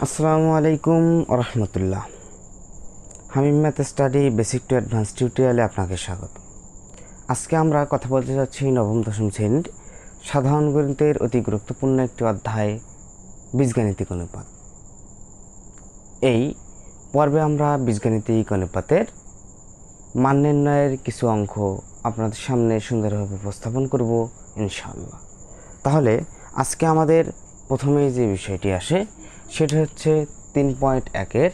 আসসালামু আলাইকুম রহমতুল্লাহ। Hamim math study basic to advance টিউটোরিয়ালে আপনাকে স্বাগত। আজকে আমরা কথা বলতে যাচ্ছি নবম, দশম শ্রেণির সাধারণ গণিতের অতি গুরুত্বপূর্ণ একটি অধ্যায়, বীজগাণিতিক অনুপাত। এই পর্বে আমরা বীজগাণিতিক অনুপাতের মান নির্ণয়ের কিছু অঙ্ক আপনাদের সামনে সুন্দরভাবে উপস্থাপন করব, ইনশাআল্লাহ। তাহলে আজকে আমাদের প্রথমেই যে বিষয়টি আসে সেটা হচ্ছে তিন পয়েন্ট একের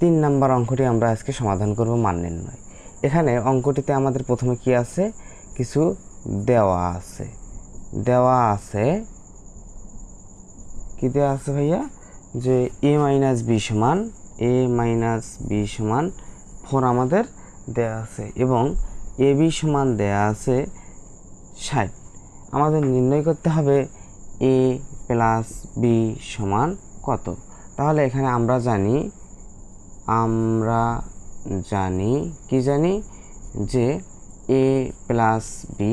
তিন নাম্বার অঙ্কটি আমরা আজকে সমাধান করব মান নির্ণয়। এখানে অঙ্কটিতে আমাদের প্রথমে কি আছে? কিছু দেওয়া আছে। দেওয়া আছে কি দেওয়া আছে ভাইয়া? যে এ মাইনাস বি সমান এ মাইনাস বি সমান ফোর আমাদের দেওয়া আছে এবং এ বি সমান দেওয়া আছে ষাট। আমাদের নির্ণয় করতে হবে এ প্লাস বি সমান কত? তাহলে এখানে আমরা জানি আমরা জানি, কি জানি? যে A plus B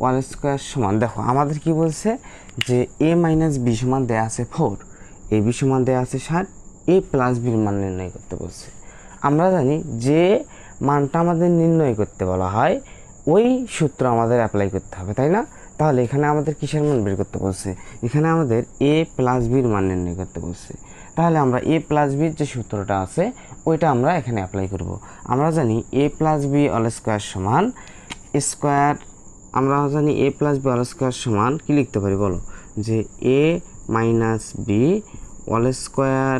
whole square সমান, দেখো আমাদের কি বলছে? যে এ মাইনাস বি সমান দেওয়া আছে ফোর এ বি সমান দেওয়া আছে ষাট এ প্লাস বির মান নির্ণয় করতে বলছে। আমরা জানি যে মানটা আমাদের নির্ণয় করতে বলা হয়, ওই সূত্র আমাদের অ্যাপ্লাই করতে হবে, তাই না? তাহলে এখানে আমাদের কিসের মান বের করতে বলছে? এখানে আমাদের এ প্লাস বির মান নির্ণয় করতে বলছে। তাহলে আমরা এ প্লাস বির যে সূত্রটা আছে, ওইটা আমরা এখানে অ্যাপ্লাই করব। আমরা জানি A plus B whole square সমান স্কোয়ার আমরা জানি A plus B whole square সমান কি লিখতে পারি বলো? যে A minus B whole square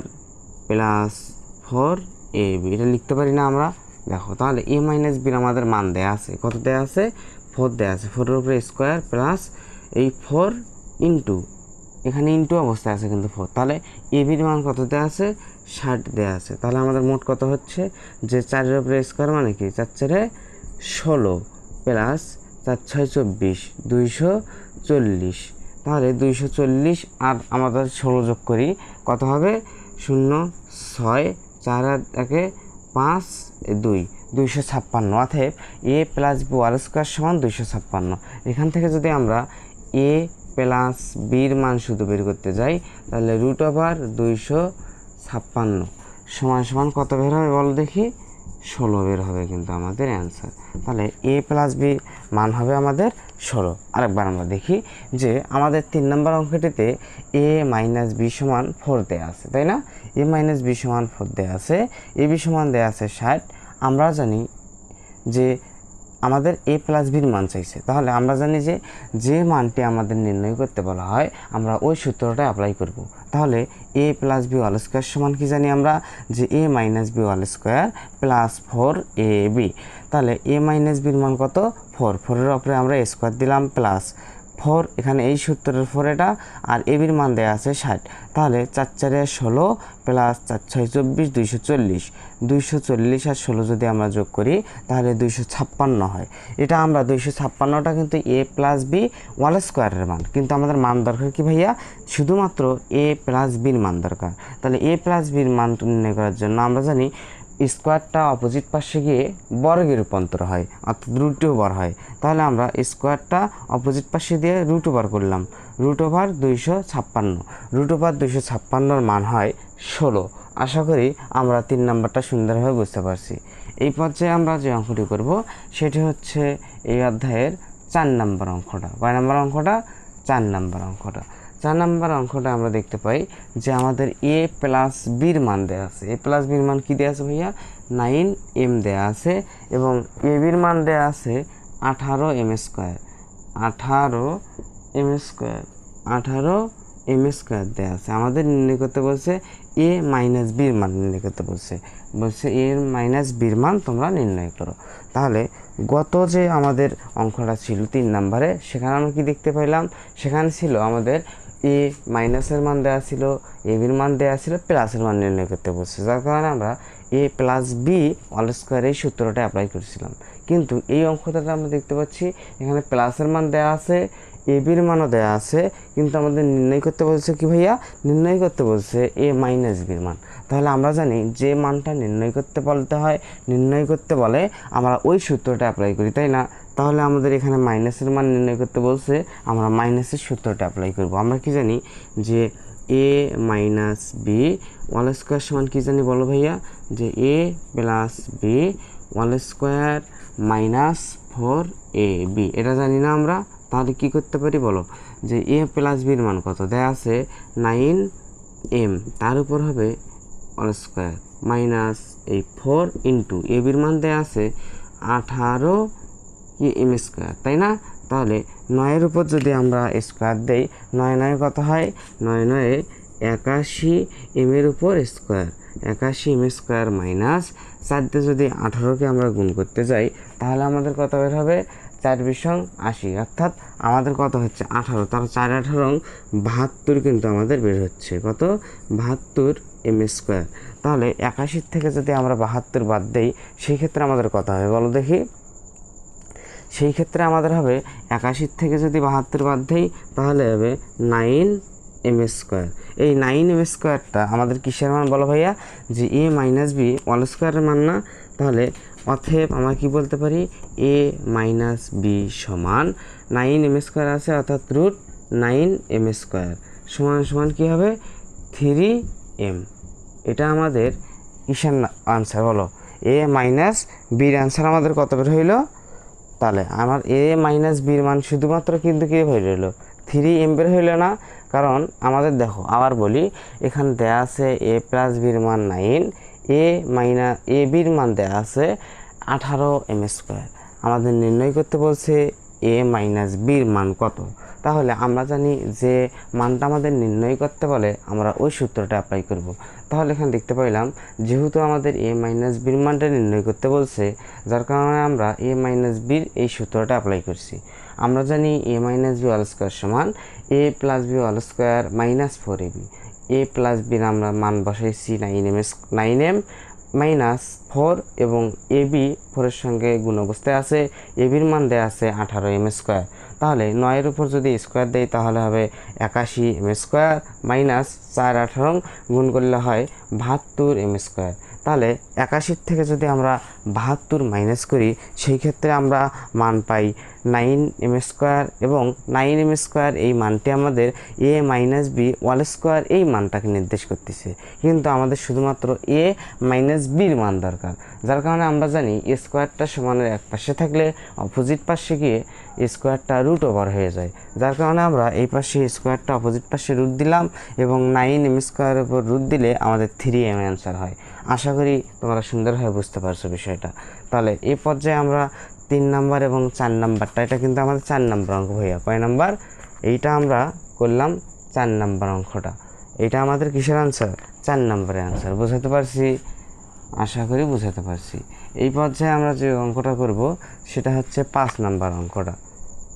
plus four A B এটা লিখতে পারি না আমরা? দেখো, তাহলে এ মাইনাস বির আমাদের মান দেয়া আছে। কত দেয়া আছে? ফোর দেয়া আছে। ফোরের উপরে স্কোয়ার প্লাস এই ফোর ইন্টু। এখানে ইন্টু অবস্থায় আছে কিন্তু ফোর। তাহলে এ বির মান কত দেওয়া আছে? ষাট দেওয়া আছে। তাহলে আমাদের মোট কত হচ্ছে? যে চারের উপরে স্কোয়ার মানে কি? চার চারে ষোলো প্লাস চার ছয় চব্বিশ, দুইশো চল্লিশ। তাহলে দুইশো চল্লিশ আর আমাদের ষোলো যোগ করি, কত হবে? শূন্য, ছয়, চার একে পাঁচ, দুই। দুইশো ছাপ্পান্ন, অতএব A plus B whole square সমান দুইশো ছাপ্পান্ন। এখান থেকে যদি আমরা এ প্লাস বির মান শুধু বের করতে যাই, তাহলে রুট ওভার দুইশো ছাপ্পান্ন সমান সমান কত বের হবে বলো দেখি? ষোলো বের হবে কিন্তু আমাদের অ্যান্সার তাহলে এ প্লাস বি মান হবে আমাদের ষোলো। আরেকবার আমরা দেখি যে আমাদের তিন নম্বর অঙ্কটিতে এ মাইনাস বি সমান ফোর দেওয়া আছে, তাই না? এ মাইনাস বি সমান ফোর দেওয়া আছে, এ বি সমান দেওয়া আছে ষাট আমরা জানি যে আমাদের এ প্লাস বির মান চাইছে। তাহলে আমরা জানি যে যে মানটি আমাদের নির্ণয় করতে বলা হয়, আমরা ওই সূত্রটা অ্যাপ্লাই করব। তাহলে A plus B whole square সমান কি জানি আমরা? যে A minus B whole square plus four A B তাহলে এ মাইনাস বির মান কত? ফোর ফোরের ওপরে আমরা স্কোয়ার দিলাম প্লাস ফোর, এখানে এই সূত্রের ফোর এটা, আর এবির মান দেওয়া আছে ষাট। তাহলে চার চারে ষোলো প্লাস চার ছয় চব্বিশ, দুইশো চল্লিশ। দুইশো চল্লিশ আর ষোলো যদি আমরা যোগ করি, তাহলে দুইশো ছাপ্পান্ন হয়। এটা আমরা দুইশো ছাপ্পান্নটা কিন্তু এ প্লাস বি ওয়াল স্কোয়ারের মান। কিন্তু আমাদের মান দরকার কি ভাইয়া? শুধুমাত্র এ প্লাস বির মান দরকার। তাহলে এ প্লাস বির মান নির্ণয় করার জন্য আমরা জানি স্কোয়ারটা অপোজিট পাশে গিয়ে বর্গে রূপান্তর হয়, অর্থাৎ রুট ওভার হয়। তাহলে আমরা স্কোয়ারটা অপোজিট পাশে দিয়ে রুট ওভার করলাম। রুট ওভার দুইশো ছাপ্পান্ন। রুট ওভার দুইশো ছাপ্পান্নর মান হয় ষোলো। আশা করি আমরা তিন নাম্বারটা সুন্দরভাবে বুঝতে পারছি। এই পর্যায়ে আমরা যে অঙ্কটি করব, সেটি হচ্ছে এই অধ্যায়ের চার নাম্বার অঙ্কটা। কয় নাম্বার অঙ্কটা? চার নাম্বার অঙ্কটা। চার নাম্বার অঙ্কটা আমরা দেখতে পাই যে আমাদের এ প্লাস বির মান দেওয়া আছে। এ প্লাস বির মান কী দেওয়া আছে ভাইয়া? নাইন এম দেওয়া আছে এবং এ বির মান দেওয়া আছে আঠারো এম স্কোয়ার আঠারো এম স্কোয়ার আঠারো এম স্কোয়ার দেওয়া আছে। আমাদের নির্ণয় করতে বলছে এ মাইনাস বির মান নির্ণয় করতে বলছে। বলছে এ মাইনাস বির মান তোমরা নির্ণয় করো। তাহলে গত যে আমাদের অঙ্কটা ছিল তিন নম্বরে, সেখানে আমরা কি দেখতে পাইলাম? সেখানে ছিল আমাদের এ মাইনাসের মান দেওয়া ছিল এ বির মান দেওয়া ছিল প্লাসের মান নির্ণয় করতে বলছে। যার কারণে আমরা A plus B whole square এই সূত্রটা অ্যাপ্লাই করেছিলাম। কিন্তু এই অঙ্কটাতে আমরা দেখতে পাচ্ছি, এখানে প্লাসের মান দেওয়া আছে এ বির মানও দেওয়া আছে, কিন্তু আমাদের নির্ণয় করতে বলছে কি ভাইয়া? নির্ণয় করতে বলছে এ মাইনাস বির মান। তাহলে আমরা জানি যে মানটা নির্ণয় করতে বলতে হয়, নির্ণয় করতে বলে আমরা ওই সূত্রটা অ্যাপ্লাই করি, তাই না? তাহলে আমাদের এখানে মাইনাসের মান নির্ণয় করতে বলছে, আমরা মাইনাসের সূত্রটা অ্যাপ্লাই করব। আমরা কি জানি যে A minus B whole square সমান কী জানি বলো ভাইয়া? যে A plus B whole square minus four A B এটা জানি না আমরা, তাহলে কি করতে পারি বলো? যে এ প্লাস বির মান কত? দেয়া আছে নাইন এম তার উপর হবে ওয়াল স্কোয়ার মাইনাস এই ফোর ইন্টু এ বির মান দেয়া আছে আঠারো এম স্কোয়ার তাই না? তাহলে নয়ের উপর যদি আমরা স্কোয়ার দেই, নয় নয় কত হয়? নয় নয়ে একাশি এম এর উপর স্কোয়ার একাশি এম স্কোয়ার মাইনাস চারটে যদি আঠারোকে আমরা গুণ করতে যাই, তাহলে আমাদের কত বের হবে? চার বিশং আশি। অর্থাৎ আমাদের কত হচ্ছে? আঠারো। তার চার আঠারো বাহাত্তর কিন্তু আমাদের বের হচ্ছে। কত? বাহাত্তর এম স্কোয়ার তাহলে একাশির থেকে যদি আমরা বাহাত্তর বাদ দেই সেই ক্ষেত্রে আমাদের কত হবে? বলো দেখি। সেই ক্ষেত্রে আমাদের হবে একাশির থেকে যদি বাহাত্তর বাদ দেই, তাহলে হবে নাইন এম স্কোয়ার। এই নাইন এম স্কোয়ারটা আমাদের কিসের মান বলো ভাইয়া? যে এ মাইনাস বি অল স্কোয়ারের মান না? তাহলে অথেব আমরা কি বলতে পারি? এ মাইনাস বি সমান নাইন এম স্কোয়ার আছে, অর্থাৎ রুট নাইন এম স্কোয়ার। সমান সমান কী হবে? Three M. এটা আমাদের কিসের আনসার বলো? এ মাইনাস বির আনসার আমাদের কত বের হইল? তাহলে আমার এ মাইনাস বির মান শুধুমাত্র কিন্তু কি হয়ে রইল থ্রি এম বের হইল না, কারণ আমাদের দেখো, আবার বলি, এখানে দেয়া আছে এ প্লাস বির মান নাইন এ মাইনাস এ বির মান দেয়া আছে আঠারো এম স্কোয়ার আমাদের নির্ণয় করতে বলছে এ মাইনাস বির মান কত? তাহলে আমরা জানি যে মানটা আমাদের নির্ণয় করতে বলে আমরা ওই সূত্রটা অ্যাপ্লাই করব। তাহলে এখানে দেখতে পাইলাম, যেহেতু আমাদের এ মাইনাস বির মানটা নির্ণয় করতে বলছে, যার কারণে আমরা এ মাইনাস বির এই সূত্রটা অ্যাপ্লাই করছি। আমরা জানি A minus B whole square সমান A plus B whole square minus four A B A plus বির আমরা মান বসাইছি nine M S nine M minus four এবং এ বি ফোরের সঙ্গে গুণ অবস্থায় আছে, এ বির মান দেওয়া আছে আঠারো এম স্কোয়ার। তাহলে নয়ের উপর যদি স্কোয়ার দেই তাহলে হবে একাশি এম স্কোয়ার মাইনাস চার আঠারো গুণ করলে হয় বাহাত্তর এম স্কোয়ার। তাহলে একাশির থেকে যদি আমরা বাহাত্তর মাইনাস করি, সেই ক্ষেত্রে আমরা মান পাই নাইন এম স্কোয়ার এবং নাইন এম স্কোয়ার এই মানটি আমাদের A minus B whole square এই মানটাকে নির্দেশ করতেছে। কিন্তু আমাদের শুধুমাত্র এ মাইনাস বির মান দরকার। যার কারণে আমরা জানি এ স্কোয়ারটা সমানের এক পাশে থাকলে অপোজিট পাশে গিয়ে স্কোয়ারটা রুট ওভার হয়ে যায়। যার কারণে আমরা এই পাশে স্কোয়ারটা অপোজিট পাশে রুট দিলাম এবং নাইন এম স্কোয়ারের উপর রুট দিলে আমাদের থ্রি এম অ্যান্সার হয়। আশা করি তোমরা সুন্দরভাবে বুঝতে পারছ বিষয়টা। তাহলে এই পর্যায়ে আমরা তিন নাম্বার এবং চার নাম্বারটা, এটা কিন্তু আমাদের চার নাম্বার অঙ্ক ভাইয়া। কয় নাম্বার? এইটা আমরা করলাম চার নাম্বার অঙ্কটা। এইটা আমাদের কিসের আনসার চার নাম্বারের আনসার বোঝাতে পারছি? আশা করি বুঝাতে পারছি। এই পর্যায়ে আমরা যে অঙ্কটা করব, সেটা হচ্ছে পাঁচ নাম্বার অঙ্কটা।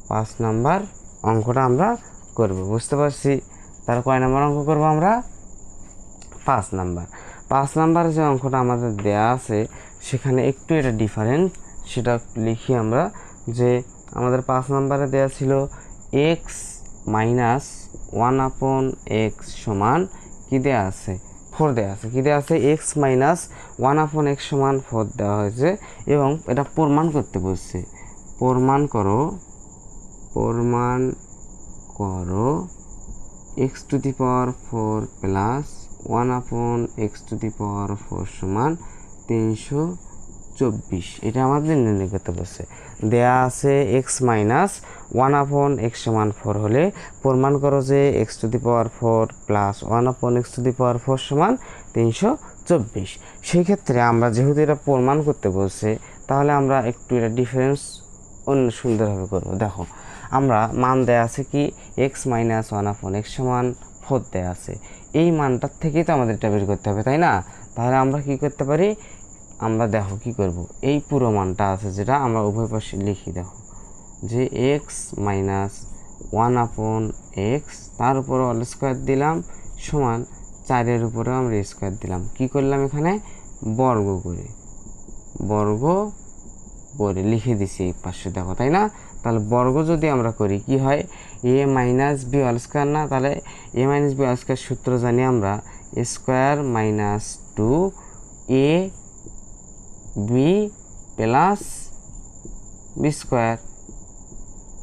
পাঁচ নাম্বার অঙ্কটা আমরা করব, বুঝতে পারছি? তার কয় নাম্বার অঙ্ক করব আমরা? পাঁচ নাম্বার। পাঁচ নাম্বার যে অঙ্কটা আমাদের দেয়া আছে, সেখানে একটু এটা ডিফারেন্ট সেটা লিখি আমরা যে আমাদের পাঁচ নাম্বারে দেয়া ছিল X minus one upon X সমান কী দেয়া আছে? ফোর দেওয়া আছে। কী দেওয়া আছে? X minus one upon X সমান ফোর দেওয়া হয়েছে এবং এটা প্রমাণ করতে বলছে। প্রমাণ করো প্রমাণ করো X to the power four plus one upon X to the power four সমান তিনশো চব্বিশ। এটা আমাদের নির্ণয় করতে বলছে। দেয়া আছে X minus one upon X সমান ফোর হলে প্রমাণ করো যে X to the power four plus one upon X to the power four সমান তিনশো চব্বিশ। সেই ক্ষেত্রে আমরা যেহেতু এটা প্রমাণ করতে বলছে, তাহলে আমরা একটু এটা ডিফারেন্স অন্য সুন্দরভাবে করব। দেখো, আমরা মান দেয়া আছে কি? X minus one upon X সমান ফোর দেয়া আছে। এই মানটার থেকেই তো আমাদের এটা বের করতে হবে, তাই না? তাহলে আমরা কি করতে পারি? আমরা দেখো কি করব? এই পুরো মানটা আছে যেটা আমরা উভয় পাশে লিখি, দেখো। যে X minus one upon X তার উপর অল স্কোয়ার দিলাম, সমান চারের উপরেও আমরা স্কোয়ার দিলাম। কি করলাম এখানে? বর্গ করে। বর্গ করে লিখে দিছি এই পাশে, দেখো, তাই না? তাহলে বর্গ যদি আমরা করি, কি হয়? A minus B whole square না? তাহলে A minus B whole square সূত্র জানি আমরা square minus two A B plus B square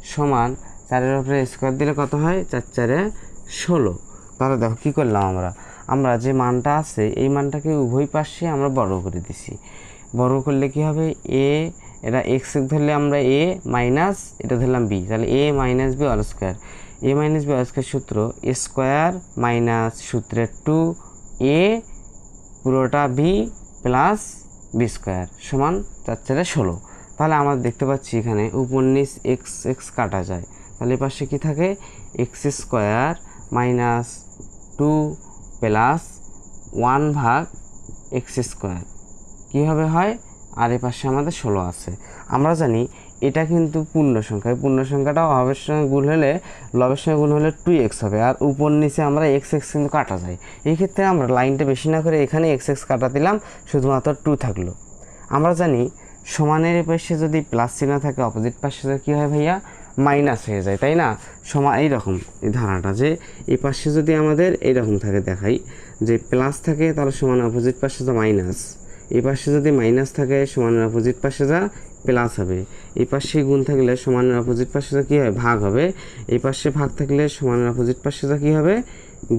সমান চারের উপরে স্কোয়ার দিলে কত হয়? চার চারে ষোলো। তাহলে দেখো কী করলাম আমরা? আমরা যে মানটা আছে, এই মানটাকে উভয় পাশে আমরা বড় করে দিছি। বড় করলে কি হবে? এ এটা এক্স ধরলে আমরা এ মাইনাস এটা ধরলাম বি তাহলে A minus B whole square A minus B whole square সূত্র এ স্কোয়ার মাইনাস সূত্রের টু এ পুরোটা বি প্লাস বি স্কোয়ার সমান চার চারে ষোলো। তাহলে আমরা দেখতে পাচ্ছি এখানে উপন্যাস এক্স এক্স কাটা যায়। তাহলে পাশে কি থাকে? X square minus two plus one ভাগ এক্স স্কোয়ার কীভাবে হয়? আর এ পাশে আমাদের ষোলো আছে। আমরা জানি এটা কিন্তু পূর্ণ সংখ্যা পূর্ণ সংখ্যাটা অভাবের সঙ্গে গুণ হলে, লবের সঙ্গে গুণ হলে টু এক্স হবে। আর উপর নিচে আমরা এক্স এক্স কিন্তু কাটা যায়। এই ক্ষেত্রে আমরা লাইনটা বেশি না করে এখানে এক্স এক্স কাটা দিলাম, শুধুমাত্র টু থাকল। আমরা জানি সমানের পাশে যদি প্লাস চিহ্ন থাকে অপোজিট পাশে কী হয় ভাইয়া? মাইনাস হয়ে যায়, তাই না? সমা এইরকম এই ধারাটা যে এই পাশে যদি আমাদের এইরকম থাকে দেখাই, যে প্লাস থাকে তাহলে সমান অপোজিট পাশে যা মাইনাস এই পাশে যদি মাইনাস থাকে, সমানের অপোজিট পাশে যা প্লাস হবে। এই পাশে গুণ থাকলে সমানের অপোজিট পাশে যা কী হয়? ভাগ হবে। এই পাশে ভাগ থাকলে সমানের অপোজিট পাশে যা কী হবে?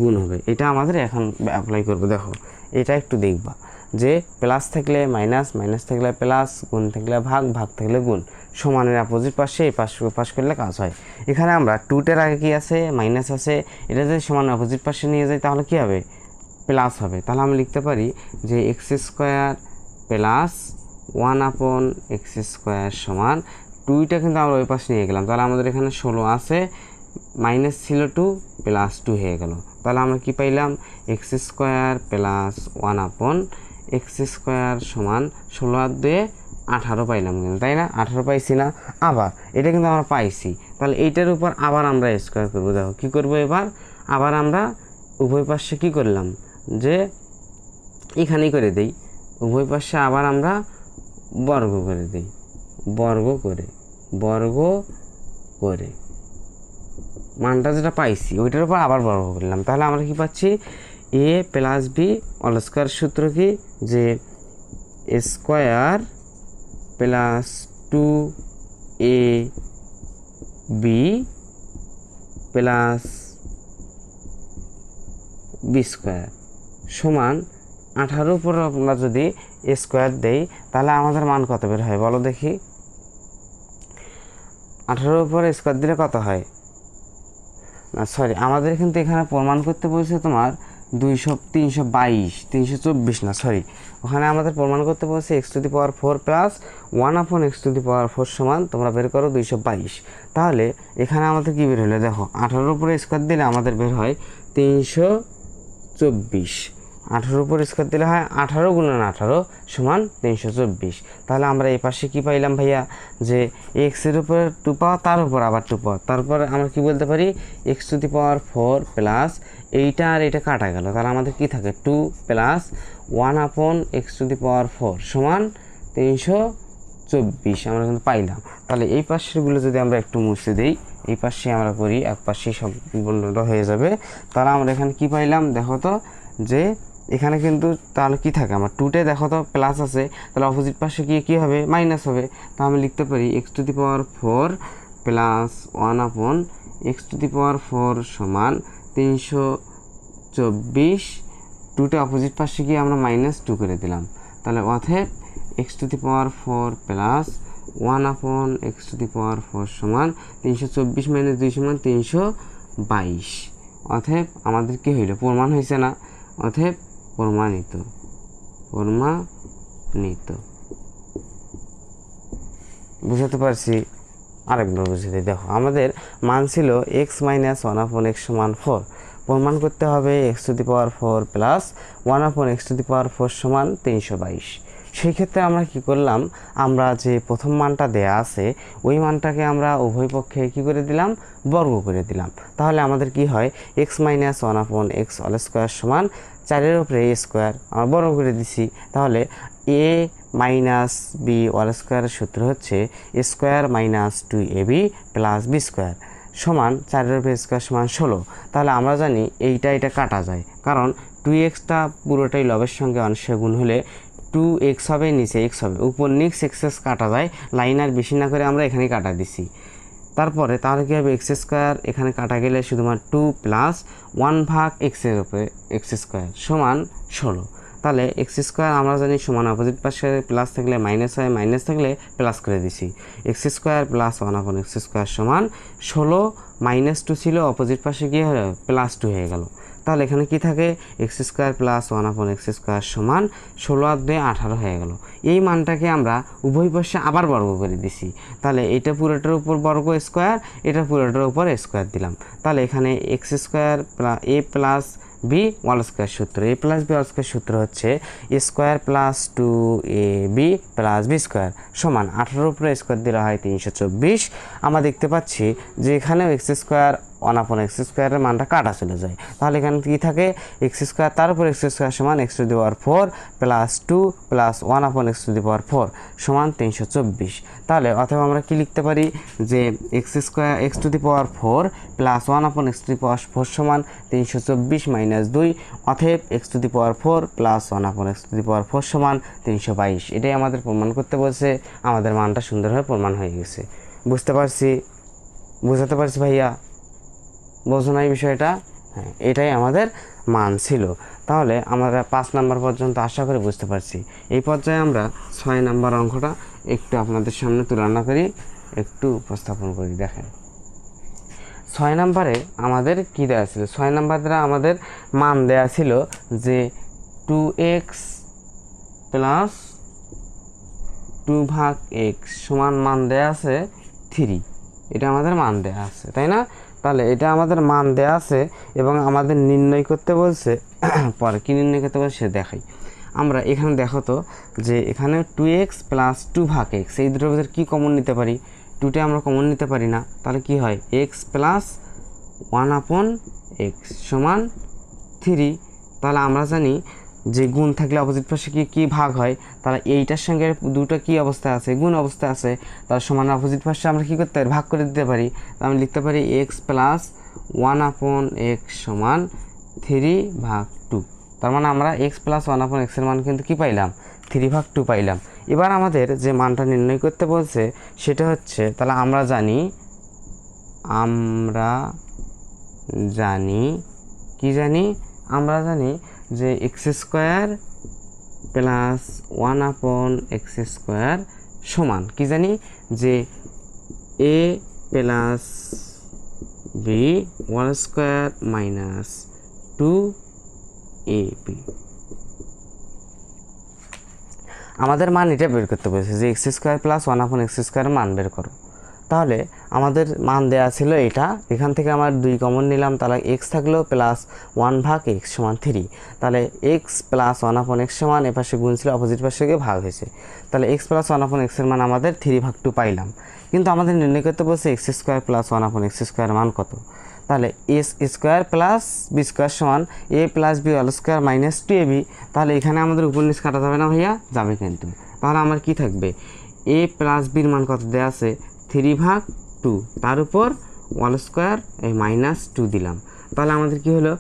গুণ হবে। এটা আমাদের এখন অ্যাপ্লাই করব। দেখো, এটা একটু দেখবা। যে প্লাস থাকলে মাইনাস মাইনাস থাকলে প্লাস গুণ থাকলে ভাগ ভাগ থাকলে গুণ। সমানের অপোজিট পাশে এই পাশ পাশ করলে কাজ হয়। এখানে আমরা টুটের আগে কি আছে? মাইনাস আছে। এটা যদি সমানের অপোজিট পাশে নিয়ে যাই, তাহলে কি হবে? প্লাস হবে। তাহলে আমি লিখতে পারি যে X square plus one upon X square সমান টুইটা কিন্তু আমরা ওই পাশে নিয়ে গেলাম। তাহলে আমাদের এখানে ষোলো আছে, মাইনাস ছিল টু, প্লাস টু হয়ে গেল। তাহলে আমরা কি পাইলাম? X square plus one upon X square সমান ষোলো আর দুয়ে আঠারো পাইলাম কিন্তু, তাই না? আঠারো পাইছি না, আবার এটা কিন্তু আমরা পাইছি। তাহলে এইটার উপর আবার আমরা স্কোয়ার করব। দেখো, কী করব এবার? আবার আমরা উভয় পাশে কী করলাম? যে এখানেই করে দেই। উভয় পাশে আবার আমরা বর্গ করে দিই। বর্গ করে বর্গ করে। মানটা যেটা পাইছি, ওইটার উপর আবার বর্গ করলাম। তাহলে আমরা কি পাচ্ছি? A plus B whole square সূত্র কি? যে square plus two A B plus B square সমান আঠারো উপর আমরা যদি স্কোয়ার দেই তাহলে আমাদের মান কত বের হয়? বলো দেখি। আঠারোর উপরে স্কোয়ার দিলে কত হয়? না সরি আমাদের কিন্তু এখানে প্রমাণ করতে বলছে তোমার দুইশো, তিনশো বাইশ, তিনশো চব্বিশ না সরি ওখানে আমাদের প্রমাণ করতে বলছে X to the power four plus one upon X to the power four সমান, তোমরা বের করো দুইশো বাইশ। তাহলে এখানে আমাদের কী বের হলো? দেখো, আঠারোর উপরে স্কোয়ার দিলে আমাদের বের হয় তিনশো চব্বিশ। আঠারোর উপর স্কোয়ার দিলে হয় আঠারো গুণন আঠারো সমান তিনশো চব্বিশ। তাহলে আমরা এই পাশে কী পাইলাম ভাইয়া? যে এক্সের উপর টু পাওয়ার তার উপর আবার টু পাওয়ার তারপর আমরা কি বলতে পারি? X to the power four plus এইটা আর এটা কাটা গেল। তাহলে আমাদের কি থাকে? Two plus one upon X to the power four সমান তিনশো চব্বিশ আমরা কিন্তু পাইলাম। তাহলে এই পাশেরগুলো যদি আমরা একটু মুছে দিই, এই পাশে আমরা করি, এক পাশেই সব হয়ে যাবে। তাহলে আমরা এখানে কি পাইলাম? দেখো তো, যে এখানে কিন্তু তাহলে কি থাকে? আমার টুটে দেখো তো প্লাস আছে, তাহলে অপোজিট পাশে গিয়ে কী হবে? মাইনাস হবে। তা আমি লিখতে পারি X to the power four plus one upon X to the power four সমান তিনশো চব্বিশ। টুটে অপোজিট পাশে গিয়ে আমরা মাইনাস টু করে দিলাম। তাহলে অথেব X to the power four plus one upon X to the power four সমান তিনশো চব্বিশ মাইনাস দুই সমান তিনশো বাইশ। অথেব আমাদের কি হইল? প্রমাণ হয়েছে না। অথেব প্রমাণিত। প্রমাণিত। বুঝাতে পারছি? আরেকবার বুঝিয়ে দিই। দেখো, আমাদের মান ছিল X minus one upon X সমান ফোর প্রমাণ করতে হবে X to the power four plus one upon X to the power four সমান তিনশো বাইশ। সেই ক্ষেত্রে আমরা কি করলাম? আমরা যে প্রথম মানটা দেয়া আছে, ওই মানটাকে আমরা উভয় পক্ষে কী করে দিলাম? বর্গ করে দিলাম। তাহলে আমাদের কি হয়? X minus one upon X whole square সমান চারের উপরে এ স্কোয়ার আমরা বর্গ করে দিছি। তাহলে এ মাইনাস বি অল স্কোয়ারের সূত্র হচ্ছে square minus two A B plus B square সমান চারের উপরে স্কোয়ার সমান ষোলো। তাহলে আমরা জানি এইটা, এটা কাটা যায়। কারণ টু এক্সটা পুরোটাই লবের সঙ্গে অংশে গুণ হলে টু এক্স হবে, নিচে এক্স হবে। উপর নিক্স এক্সেস কাটা যায় লাইন আর বেশি না করে আমরা এখানে কাটা দিছি। তারপরে তাহলে কী হবে? এক্স স্কোয়ার এখানে কাটা গেলে শুধুমাত্র টু প্লাস ওয়ান ভাগ এক্সের উপরে এক্স স্কোয়ার সমান ষোলো। তাহলে এক্স স্কোয়ার আমরা জানি সমান অপোজিট পাশে প্লাস থাকলে মাইনাস হয় মাইনাস থাকলে প্লাস করে দিছি। X square plus one upon X square সমান ষোলো মাইনাস টু ছিল অপোজিট পাশে গিয়ে প্লাস টু হয়ে গেল। তাহলে এখানে কি থাকে? X square plus one upon X square সমান ষোলো আর দুই আঠারো হয়ে গেল। এই মানটাকে আমরা উভয় পাশে আবার বর্গ করে দিছি। তাহলে এটা পুরোটার উপর বর্গ স্কোয়ার এটা পুরোটার উপর স্কোয়ার দিলাম। তাহলে এখানে X square A plus B whole square সূত্র। A plus B whole square সূত্র হচ্ছে A square plus two A B plus B square সমান আঠারোর উপরে স্কোয়ার দিলে হয় তিনশো চব্বিশ। আমরা দেখতে পাচ্ছি যে এখানেও x square one upon x স্কোয়ারের মানটা কাটা চলে যায়। তাহলে এখানে কী থাকে? এক্স স্কোয়ার তার উপর এক্স স্কোয়ার সমান x to the power four plus two plus one upon x to the power four সমান তিনশো চব্বিশ। তাহলে অথবা আমরা কি লিখতে পারি? যে x square x to the power four plus one upon x to the power four সমান তিনশো চব্বিশ মাইনাস দুই অথব x to the power four plus one upon x to the power four সমান তিনশো বাইশ। এটাই আমাদের প্রমাণ করতে বলছে। আমাদের মানটা সুন্দরভাবে প্রমাণ হয়ে গেছে। বুঝতে পারছি? বুঝাতে পারছি ভাইয়া? বোঝো না এই বিষয়টা হ্যাঁ এটাই আমাদের মান ছিল। তাহলে আমরা পাঁচ নাম্বার পর্যন্ত আশা করে বুঝতে পারছি। এই পর্যায়ে আমরা ছয় নাম্বার অঙ্কটা একটু আপনাদের সামনে তুলনা করি, একটু উপস্থাপন করি, দেখেন। ছয় নাম্বারে আমাদের কী দেওয়া ছিল? ছয় নাম্বার দ্বারা আমাদের মান দেওয়া ছিল যে টু এক্স প্লাস টু ভাগ এক্স সমান মান দেয়া আছে থ্রি। এটা আমাদের মান দেয়া আছে, তাই না? তাহলে এটা আমাদের মান দেয়া আছে এবং আমাদের নির্ণয় করতে বলছে, পরে কী নির্ণয় করতে বলছে সে দেখাই। আমরা এখানে দেখো তো যে এখানে টু এক্স প্লাস টু ভাগ এক্স এই দুটোর ভিতরে কী কমন নিতে পারি? টুটে আমরা কমন নিতে পারি না, তাহলে কি হয়? X plus one upon x সমান থ্রি তাহলে আমরা জানি যে গুণ থাকলে অপোজিট পাশে কি কী ভাগ হয় তাহলে এইটার সঙ্গে দুটো কী অবস্থায় আছে, গুণ অবস্থায় আছে, তার সমান অপোজিট পাশে আমরা কী করতে পারি? ভাগ করে দিতে পারি। আমি লিখতে পারি x plus one upon x সমান থ্রি ভাগ টু তার মানে আমরা এক্স প্লাস ওয়ান আপন এক্সের মান কিন্তু কী পাইলাম? থ্রি ভাগ টু পাইলাম। এবার আমাদের যে মানটা নির্ণয় করতে বলছে, সেটা হচ্ছে, তাহলে আমরা জানি আমরা জানি, কি জানি? আমরা জানি যে x square plus one upon x square সমান। কি জানি? যে a plus b one square minus two a b. আমাদের মান এটা বের করতে বলেছে যে x square plus one upon x স্কোয়ারের মান বের করো। তাহলে আমাদের মান দেয়া ছিল এটা এখান থেকে আমার দুই কমন নিলাম, তাহলে এক্স থাকল প্লাস ওয়ান ভাগ এক্স সমান থ্রি তাহলে x plus one upon x সমান এপাশে গুণ ছিল অপোজিট পাশে গিয়ে ভাগ হয়েছে। তাহলে এক্স প্লাস ওয়ান আপন এক্সের মান আমাদের থ্রি ভাগ টু পাইলাম। কিন্তু আমাদের নির্ণয় করতে বলছে x square plus one upon x square মান কত? তাহলে s square plus b square সমান a plus b all square minus two a b তাহলে এখানে আমাদের উপর নিচ কাটা যাবে না ভাইয়া? যাবে কিন্তু। তাহলে আমার কি থাকবে? এ প্লাস বির মান কত দেওয়া আছে? থ্রি ভাগ টু তার উপর ওয়ান স্কোয়ার এই মাইনাস টু দিলাম। তাহলে আমাদের কি হলো?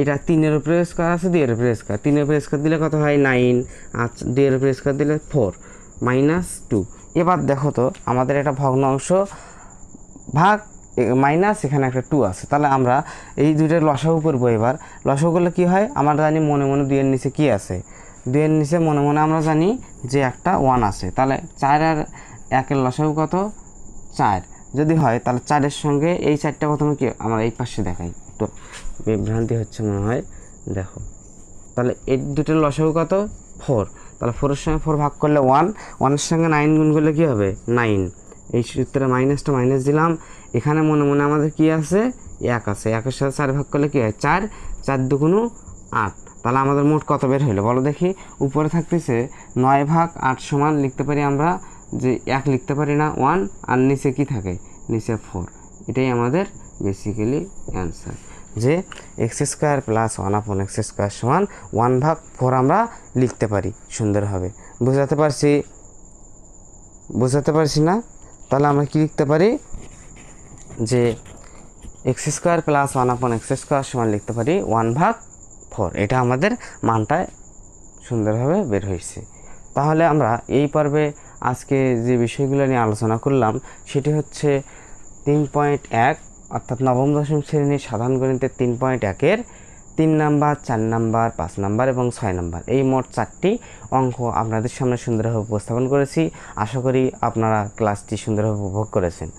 এটা তিনের উপরে স্কোয়ার আছে, দুইয়ের উপরে স্কোয়ার তিনের উপরে স্কোয়ার দিলে কত হয়? নাইন আর দুইয়ের উপরে স্কোয়ার দিলে ফোর মাইনাস টু এবার দেখো তো, আমাদের একটা ভগ্নাংশ ভাগ মাইনাস এখানে একটা টু আছে। তাহলে আমরা এই দুইটার লসাগু করব এবার। লসাগু করলে কী হয়? আমরা জানি মনে মনে দুইয়ের নিচে কী আছে? দুইয়ের নিচে মনে মনে আমরা জানি যে একটা ওয়ান আছে। তাহলে চার আর একের লসাগু কত? চার। যদি হয়, তাহলে চারের সঙ্গে এই চারটা প্রথমে কি আমরা এই পাশে দেখাই। একটু বিভ্রান্তি হচ্ছে মনে হয়, দেখো। তাহলে এই দুটোর লসাগু কত? ফোর। তাহলে ফোরের সঙ্গে ফোর ভাগ করলে ওয়ান। ওয়ানের সঙ্গে নাইন গুণ করলে কী হবে? নাইন। এই সূত্রে মাইনাসটা মাইনাস দিলাম। এখানে মনে মনে আমাদের কি আছে? এক আছে। একের সাথে চার ভাগ করলে কী হয়? চার। চার দুগুণু আট। তাহলে আমাদের মোট কত বের হইল? বলো দেখি। উপরে থাকতেছে নয় ভাগ আট সমান, লিখতে পারি আমরা যে এক লিখতে পারি না ওয়ান আর নিচে কি থাকে? নিচে ফোর এটাই আমাদের বেসিক্যালি অ্যান্সার যে x square plus one upon x square সমান ওয়ান ভাগ ফোর আমরা লিখতে পারি সুন্দরভাবে। বোঝাতে পারছি? বোঝাতে পারছি না? তাহলে আমরা কি লিখতে পারি? যে x square plus one upon x square সমান লিখতে পারি ওয়ান ভাগ ফোর এটা আমাদের মানটায় সুন্দরভাবে বের হয়েছে। তাহলে আমরা এই পর্বে আজকে যে বিষয়গুলো নিয়ে আলোচনা করলাম, সেটি হচ্ছে তিন পয়েন্ট এক, অর্থাৎ নবম দশম শ্রেণির সাধারণ গণিতের তিন পয়েন্ট একের তিন নাম্বার, চার নাম্বার, পাঁচ নাম্বার এবং ছয় নাম্বার। এই মোট চারটি অঙ্ক আপনাদের সামনে সুন্দরভাবে উপস্থাপন করেছি। আশা করি আপনারা ক্লাসটি সুন্দরভাবে উপভোগ করেছেন।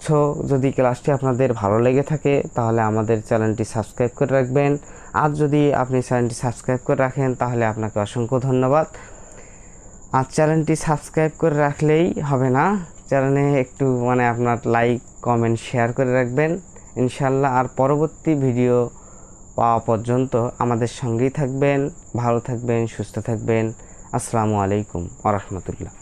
সো, যদি ক্লাসটি আপনাদের ভালো লেগে থাকে, তাহলে আমাদের চ্যানেলটি সাবস্ক্রাইব করে রাখবেন। আর যদি আপনি চ্যানেলটি সাবস্ক্রাইব করে রাখেন, তাহলে আপনাকে অসংখ্য ধন্যবাদ। আর চ্যানেলটি সাবস্ক্রাইব করে রাখলেই হবে না। চ্যানেলে একটু মানে আপনার লাইক কমেন্ট শেয়ার করে রাখবেন। ইনশাল্লাহ আর পরবর্তী ভিডিও পাওয়া পর্যন্ত আমাদের সঙ্গেই থাকবেন। ভালো থাকবেন, সুস্থ থাকবেন। আসসালামু আলাইকুম আ রহমতুল্লাহ।